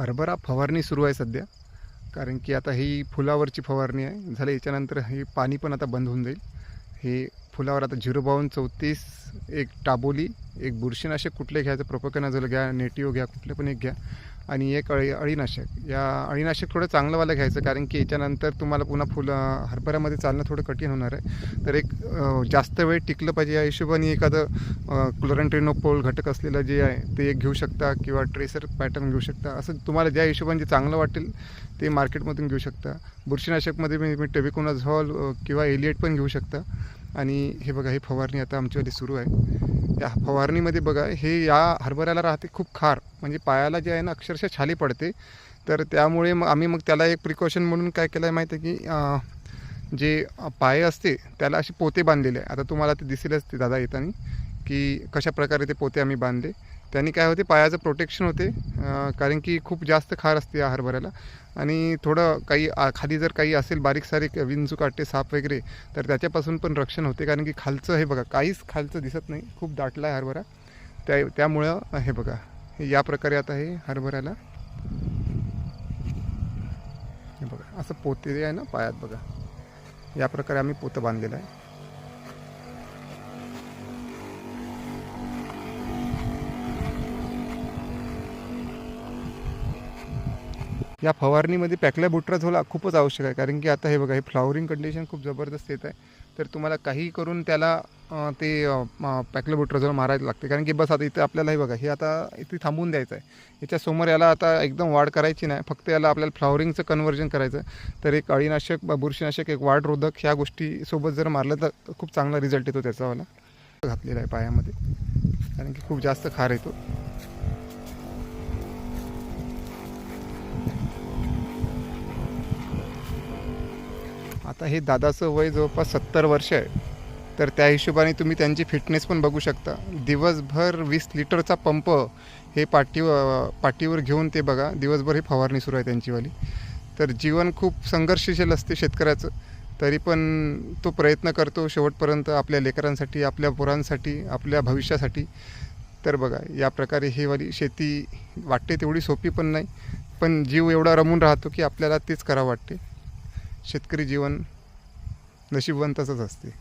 हरभरा फवारणी सुरू आहे सध्या. कारण की आता ही फुलावरची फवारणी आहे. झालं याच्यानंतर हे पाणी पण आता बंद होऊन जाईल. हे फुलावर आता झिरो बावन्न चौतीस एक टाबोली एक बुरशीनाशक कुठले घ्यायचं प्रोपोकॅनाझोल घ्या नेटिओ घ्या कुठले पण एक घ्या. आणि एक अळी अळीनाशक. या अळीनाशक थोडं चांगलंवालं घ्यायचं कारण की याच्यानंतर तुम्हाला पुन्हा फुलं हरभऱ्यामध्ये चालणं थोडं कठीण होणार आहे. तर एक जास्त वेळ टिकलं पाहिजे. या हिशोबाने एखादं क्लोरंट्रिनोपोल घटक असलेलं जे आहे ते एक घेऊ शकता किंवा ट्रेसर पॅटर्न घेऊ शकता. असं तुम्हाला ज्या हिशोबाने जे चांगलं वाटेल ते मार्केटमधून घेऊ शकता. बुरशीनाशकमध्ये मी मी टेबिकोनाझॉल किंवा एलिएट पण घेऊ शकता. आणि हे बघा ही फवारणी आता आमच्यावाली सुरू आहे. या फवारणीमध्ये बघा हे या हरभऱ्याला राहते खूप खार. म्हणजे पायाला जे आहे ना अक्षरशः छाली पडते. तर त्यामुळे मग आम्ही मग त्याला एक प्रिकॉशन म्हणून काय केलं आहे माहिती आहे की जे पाय असते त्याला असे पोते बांधलेले आहे. आता तुम्हाला ते दिसेलच ते दादा येताना की कशा प्रकारे ते पोते आम्ही बांधले. त्यांनी काय होते पायाचं प्रोटेक्शन होते कारण की खूप जास्त खार असते या हरभऱ्याला. आणि थोडं काही खाली जर काही असेल बारीक सारीक विंचू काटे साप वगैरे तर त्याच्यापासून पण रक्षण होते कारण की खालचं हे बघा काहीच खालचं दिसत नाही. खूप दाटला आहे हरभरा. त्या त्यामुळं हे बघा या प्रकारे आता हे हरभऱ्याला हे बघा असं पोते जे आहे ना पायात बघा. या प्रकारे आम्ही पोतं बांधलेलं आहे. या फवारणीमध्ये पॅकल्या बुट्राझोला खूपच आवश्यक आहे. कारण की आता हे बघा हे फ्लावरिंग कंडिशन खूप जबरदस्त येत आहे. तर तुम्हाला काही करून त्याला ते पॅकल्या बुट्राझोला मारायला लागते. कारण की बस आता इथं आपल्याला हे बघा हे आता इथे थांबून द्यायचं आहे. याच्यासमोर याला आता एकदम वाढ करायची नाही. फक्त याला आपल्याला फ्लावरिंगचं कन्वर्जन करायचं आहे. तर एक अळीनाशक बुरशीनाशक एक वाढरोधक ह्या गोष्टीसोबत जर मारलं तर खूप चांगला रिझल्ट येतो त्याचावाला घातलेला आहे पायामध्ये. कारण की खूप जास्त खार येतो. आता हे दादाचं वय जवळपास सत्तर वर्ष आहे. तर त्या हिशोबाने तुम्ही त्यांची फिटनेस पण बघू शकता. दिवसभर वीस लिटरचा पंप हे पाठी पाठीवर घेऊन ते बघा. दिवसभर ही फवारणी सुरू आहे त्यांचीवाली. तर जीवन खूप संघर्षशील असते शेतकऱ्याचं. तरी पण तो प्रयत्न करतो शेवटपर्यंत आपल्या लेकरांसाठी आपल्या पोरांसाठी आपल्या भविष्यासाठी. तर बघा या प्रकारे हे वाली शेती वाटते तेवढी सोपी पण नाही. पण जीव एवढा रमून राहतो की आपल्याला तेच करावं वाटते. शेतकरी जीवन नशीबवंताचंच असते.